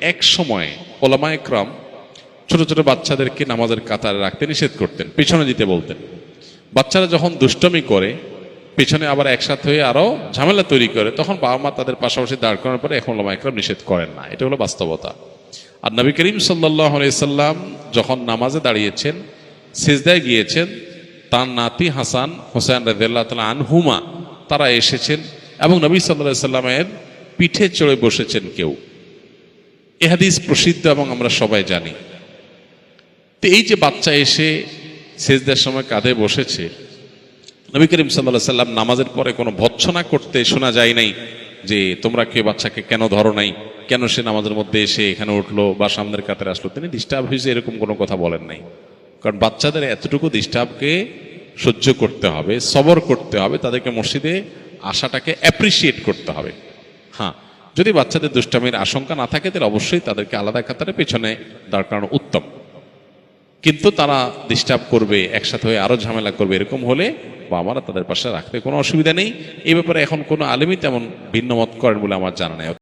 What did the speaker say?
এক সময় ওলামা একরাম ছোট ছোট বাচ্চাদেরকে নামাজের কাতারে রাখতে নিষেধ করতেন, পেছনে দিতে বলতেন। বাচ্চারা যখন দুষ্টমি করে, পেছনে আবার একসাথে হয়ে আরও ঝামেলা তৈরি করে, তখন বাবা মা তাদের পাশাপাশি দাঁড় করানোর পরে এখন ওলামা একরাম নিষেধ করেন না। এটা হলো বাস্তবতা। আর নবী করিম সাল্লাহ সাল্লাম যখন নামাজে দাঁড়িয়েছেন, সিজদায় গিয়েছেন, তার নাতি হাসান হোসেন রাজিয়াল্লাহ তালা আনহুমা, তারা এসেছেন এবং নবী সাল্লাহ সাল্লামের পিঠে চড়ে বসেছেন কেউ। এ হাদিস প্রসিদ্ধ এবং আমরা সবাই জানি। তো এই যে বাচ্চা এসে সেজদার সময় কাঁধে বসেছে, নবী করিম সাল্লাহ সাল্লাম নামাজের পরে কোনো ভৎসনা করতে শোনা যায় নাই যে তোমরা কে বাচ্চাকে কেন ধরো নাই, কেন সে নামাজের মধ্যে এসে এখানে উঠল বা সামনের কাতারে আসলো। তিনি ডিস্টার্ব হয়েছে, এরকম কোনো কথা বলেন নাই। কারণ বাচ্চাদের এতটুকু ডিস্টার্বকে সহ্য করতে হবে, সবর করতে হবে, তাদেরকে মসজিদে আশাটাকে অ্যাপ্রিসিয়েট করতে হবে। হ্যাঁ যদি বাচ্চাদের দুষ্টামির আশঙ্কা না থাকে, তাহলে অবশ্যই তাদেরকে আলাদা কাতারে পেছনে দাঁড় করানো উত্তম। কিন্তু তারা ডিস্টার্ব করবে, একসাথে হয়ে আরও ঝামেলা করবে, এরকম হলে বাবারা তাদের পাশে রাখতে কোনো অসুবিধা নেই। এ ব্যাপারে এখন কোনো আলেমই তেমন ভিন্ন মত করেন বলে আমার জানা নেই।